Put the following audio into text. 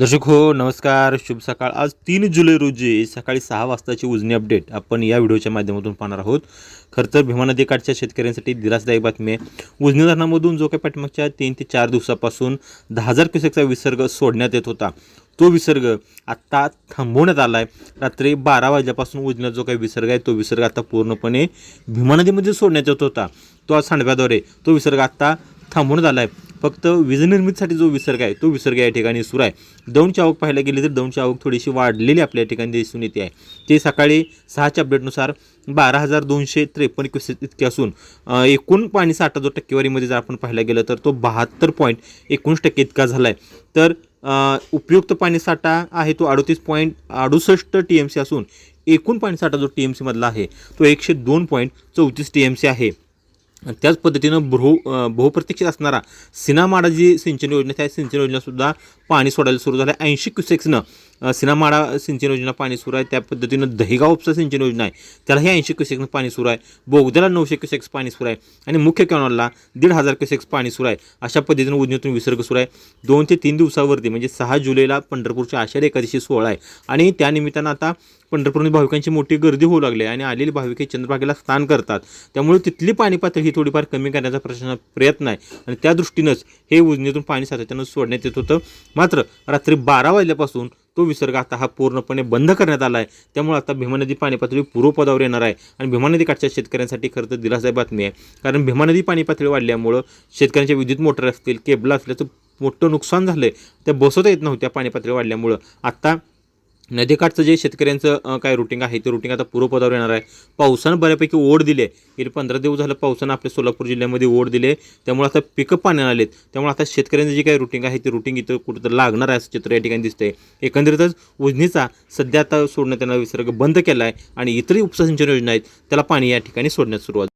दर्शक हो नमस्कार शुभ सकाळ. आज तीन जुलै रोजी सकाळी सहा वाजताची उजनी अपडेट आपण या व्हिडिओच्या माध्यमातून पाहणार आहोत. खरं तर भीमा नदीकाठच्या शेतकऱ्यांसाठी दिलासदायक बातमी आहे. उजनी धरणामधून जो काही पाठीमागच्या तीन ते चार दिवसापासून दहा हजार क्युसेकचा विसर्ग सोडण्यात येत होता. तो विसर्ग आत्ता थांबवण्यात आला आहे रात्री बारा वाजल्यापासून उजण्यात जो काही विसर्ग आहे तो विसर्ग आता पूर्णपणे भीमा नदीमध्ये सोडण्यात येत होता. तो आज सांडव्याद्वारे तो विसर्ग आत्ता थांबवण्यात आला आहे फक्त वीजनिर्मितीसाठी जो विसर्ग आहे तो विसर्ग या ठिकाणी सुरू आहे. दौंडची आवक पाहायला गेली तर दौंडची आवक थोडीशी वाढलेली आपल्या ठिकाणी दिसून येते आहे. ते सकाळी सहाच्या अपडेटनुसार बारा हजार दोनशे त्रेपन्न क्युसेस इतके असून एकूण पाणी साठा जो टक्केवारीमध्ये जर आपण पाहायला गेलं तर तो बहात्तर पॉईंट एकोणीस टक्के इतका झाला आहे तर उपयुक्त पाणी साठा आहे तो अडतीस पॉईंट अडुसष्ट टी एम सी असून एकूण पाणी साठा जो टी एम सीमधला आहे तो एकशे दोन पॉईंट चौतीस टी एम सी आहे. त्याच पद्धतीनं बहु बहुप्रतीक्षित असणारा सिनामाडा जी सिंचन योजना त्या सिंचन योजनासुद्धा पाणी सोडायला सुरू झालं ऐंशी क्युसेक्सनं सिनामाडा सिंचन योजना पाणी सुरू आहे. त्या पद्धतीनं दहिगाव उपसा सिंचन योजना आहे. त्यालाही ऐंशी क्युसेक्स पाणी सुरू आहे. बोगद्याला नऊशे क्युसेक्स पाणी सुरू आहे. आणि मुख्य कॅनॉलला दीड हजार क्युसेक्स पाणी सुरू आहे. अशा पद्धतीनं उजनीतून विसर्ग सुरू आहे. दोन ते तीन दिवसावरती म्हणजे सहा जुलैला पंढरपूरच्या आषाढी एकादशी सोहळा आहे. आणि त्यानिमित्तानं आता पंढरपूरमध्ये भाविकांची मोठी गर्दी होऊ लागली आहे. आणि आलेली हे चंद्रभागेला स्नान करतात. त्यामुळे तिथली पाणी पातळी ही थोडीफार कमी करण्याचा प्रश्न प्रयत्न आहे. आणि त्या दृष्टीनंच हे उजनीतून पाणी सातत्यानं सोडण्यात येत होतं. मात्र रात्री बारा वाजल्यापासून तो विसर्ग आता हा पूर्णपणे बंद करण्यात आला आहे. त्यामुळे आता भीमा नदी पाणी पातळी पूर्वपदावर येणार आहे आणि भीमा नदी काठच्या शेतकऱ्यांसाठी खरं तर दिलासा बातमी आहे. कारण भीमा नदी पाणी पातळी वाढल्यामुळं शेतकऱ्यांच्या विद्युत मोटर असतील केबल असल्याचं मोठं नुकसान झालं आहे त्या बसवता येत नव्हत्या पाणी पातळी वाढल्यामुळं. आत्ता नदीकाठचं जे शेतकऱ्यांचं काय रुटीन आहे ते रुटीन आता पूर्वपदावर येणार आहे. पावसानं बऱ्यापैकी ओढ दिले गेले पंधरा दिवस झालं पावसानं आपल्या सोलापूर जिल्ह्यामध्ये ओढ दिले त्यामुळे आता पिकं पाण्यात आलेत. त्यामुळे आता शेतकऱ्यांचं जे काही रुटीन आहे ते रुटीन इथं कुठं लागणार आहे असं चित्र या ठिकाणी दिसतंय. एकंदरीतच उजनीचा सध्या आता सोडण्यात येणारा विसर्ग बंद केला आहे आणि इतरही उपसा सिंचन योजना आहेत त्याला पाणी या ठिकाणी सोडण्यास सुरुवात